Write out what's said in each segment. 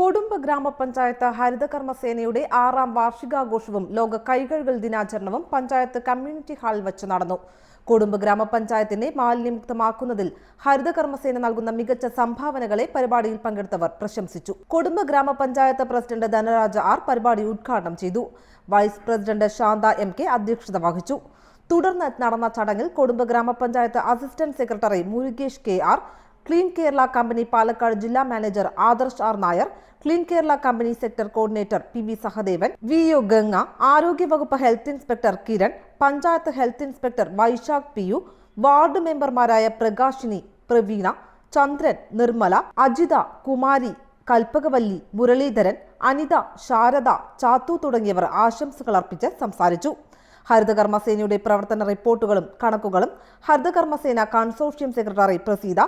കൊടുമ്പ് ഗ്രാമപഞ്ചായത്ത് ഹരിതകർമ്മ സേനയുടെ ആറാം വാർഷികാഘോഷവും ലോക കൈകഴുകൽ ദിനാചരണവും പഞ്ചായത്ത് കമ്മ്യൂണിറ്റി ഹാളിൽ വച്ച് നടന്നു. കൊടുമ്പ് ഗ്രാമപഞ്ചായത്തിനെ മാലിന്യമുക്തമാക്കുന്നതിൽ ഹരിതകർമ്മസേന നൽകുന്ന മികച്ച സംഭാവനകളെ പരിപാടിയിൽ പങ്കെടുത്തവർ പ്രശംസിച്ചു. കൊടുമ്പ് ഗ്രാമപഞ്ചായത്ത് പ്രസിഡന്റ് ധനരാജ ആർ പരിപാടി ഉദ്ഘാടനം ചെയ്തു. Vice president Shantha M K അധ്യക്ഷത വഹിച്ചു. തുടർന്ന് നടന്ന ചടങ്ങിൽ കൊടുമ്പ് ഗ്രാമപഞ്ചായത്ത് assistant secretary Murukesh K R clean Kerala company Palakkad ജില്ലാ manager Adarsh R Nair clean Kerala company sector coordinator P V Sahadevan V O Ganga ആരോഗ്യവകുപ്പ് health inspector Kiran panchayat health inspector Vaishakh P U ward മെമ്പർമാരായ പ്രകാശിനി പ്രവീണ ചന്ദ്രൻ നിർമ്മല അജിത കുമാരി കൽപ്പകവല്ലി മുരളീധരൻ അനിത ശാരദ ചാത്തു തുടങ്ങിയവർ ആശംസകൾ അർപ്പിച്ച് സംസാരിച്ചു. ഹരിതകർമ്മസേനയുടെ പ്രവർത്തന റിപ്പോർട്ടുകളും കണക്കുകളും ഹരിതകർമ്മസേന consortium secretary Praseetha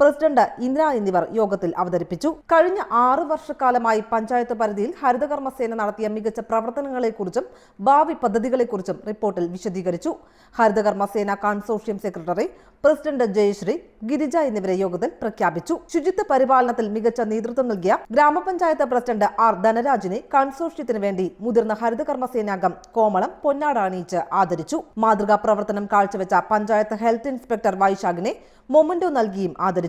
president Indira എന്നിവർ യോഗത്തിൽ അവതരിപ്പിച്ചു. കഴിഞ്ഞ ആറു വർഷക്കാലമായി പഞ്ചായത്ത് പരിധിയിൽ ഹരിതകർമ്മസേന നടത്തിയ മികച്ച പ്രവർത്തനങ്ങളെക്കുറിച്ചും ഭാവി പദ്ധതികളെക്കുറിച്ചും റിപ്പോർട്ടിൽ വിശദീകരിച്ചു. ഹരിതകർമ്മസേന consortium secretary president Jayasree Girija എന്നിവരെ യോഗത്തിൽ പ്രഖ്യാപിച്ചു. ശുചിത്വ പരിപാലനത്തിൽ മികച്ച നേതൃത്വം നൽകിയ ഗ്രാമപഞ്ചായത്ത് പ്രസിഡന്റ് ആർ ധനരാജിനെ കൺസോർഷ്യത്തിന് വേണ്ടി മുതിർന്ന ഹരിതകർമ്മസേനാംഗം കോമളം പൊന്നാട അണിയിച്ച് ആദരിച്ചു. മാതൃകാ പ്രവർത്തനം കാഴ്ചവെച്ച പഞ്ചായത്ത് ഹെൽത്ത് ഇൻസ്പെക്ടർ വൈശാഖിനെ മൊമന്റോ നൽകിയും ആദരിച്ചു.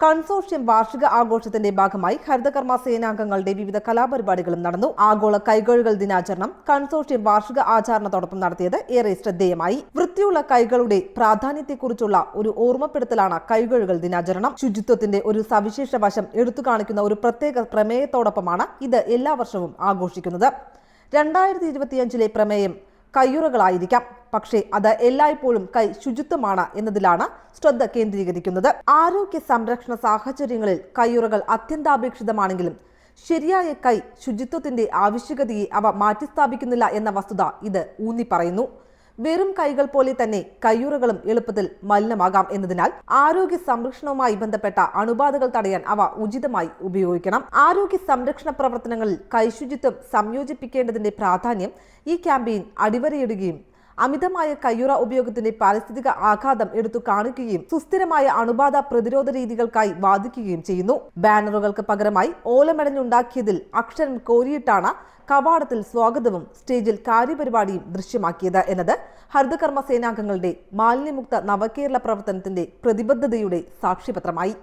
കൺസോർഷ്യം വാർഷിക ആഘോഷത്തിന്റെ ഭാഗമായി ഹരിതകർമ്മ സേനാംഗങ്ങളുടെ വിവിധ കലാപരിപാടികളും നടന്നു. ആഗോള കൈകഴുകൽ ദിനാചരണം കൺസോർഷ്യം വാർഷിക ആചരണത്തോടൊപ്പം നടത്തിയത് ഏറെ ശ്രദ്ധേയമായി. വൃത്തിയുള്ള കൈകളുടെ പ്രാധാന്യത്തെക്കുറിച്ചുള്ള ഒരു ഓർമ്മപ്പെടുത്തലാണ് കൈകഴുകൽ ദിനാചരണം. ശുചിത്വത്തിന്റെ ഒരു സവിശേഷ വശം എടുത്തു കാണിക്കുന്ന ഒരു പ്രത്യേക പ്രമേയത്തോടൊപ്പമാണ് ഇത് എല്ലാ വർഷവും ആഘോഷിക്കുന്നത്. രണ്ടായിരത്തി ഇരുപത്തിയഞ്ചിലെ പ്രമേയം കയ്യുറകളായിരിക്കാം. പക്ഷേ അത് എല്ലായ്പ്പോഴും കൈ ശുചിത്വമാണ് എന്നതിലാണ് ശ്രദ്ധ കേന്ദ്രീകരിക്കുന്നത്. ആരോഗ്യ സംരക്ഷണ സാഹചര്യങ്ങളിൽ കയ്യുറകൾ അത്യന്താപേക്ഷിതമാണെങ്കിലും ശരിയായ കൈ ശുചിത്വത്തിന്റെ ആവശ്യകതയെ അവ മാറ്റിസ്ഥാപിക്കുന്നില്ല എന്ന വസ്തുത ഇത് ഊന്നി പറയുന്നു വെറും കൈകൾ പോലെ തന്നെ കയ്യുറകളും എളുപ്പത്തിൽ മലിനമാകാം എന്നതിനാൽ ആരോഗ്യ സംരക്ഷണവുമായി ബന്ധപ്പെട്ട അണുബാധകൾ തടയാൻ അവ ഉചിതമായി ഉപയോഗിക്കണം. ആരോഗ്യ സംരക്ഷണ പ്രവർത്തനങ്ങളിൽ കൈശുചിത്വം സംയോജിപ്പിക്കേണ്ടതിന്റെ പ്രാധാന്യം ഈ ക്യാമ്പയിൻ അടിവരയിടുകയും അമിതമായ കയ്യുറ ഉപയോഗത്തിന്റെ പാരിസ്ഥിതിക ആഘാതം എടുത്തു കാണിക്കുകയും സുസ്ഥിരമായ അണുബാധ പ്രതിരോധ രീതികൾക്കായി വാദിക്കുകയും ചെയ്യുന്നു. ബാനറുകൾക്ക് പകരമായി ഓലമെടഞ്ഞുണ്ടാക്കിയതിൽ അക്ഷരം കോരിയിട്ടാണ് കവാടത്തിൽ സ്വാഗതവും സ്റ്റേജിൽ കാര്യപരിപാടിയും ദൃശ്യമാക്കിയത് എന്നത് ഹരിതകർമ്മ സേനാംഗങ്ങളുടെ മാലിന്യമുക്ത നവകേരള പ്രവർത്തനത്തിന്റെ പ്രതിബദ്ധതയുടെ സാക്ഷ്യപത്രമായി.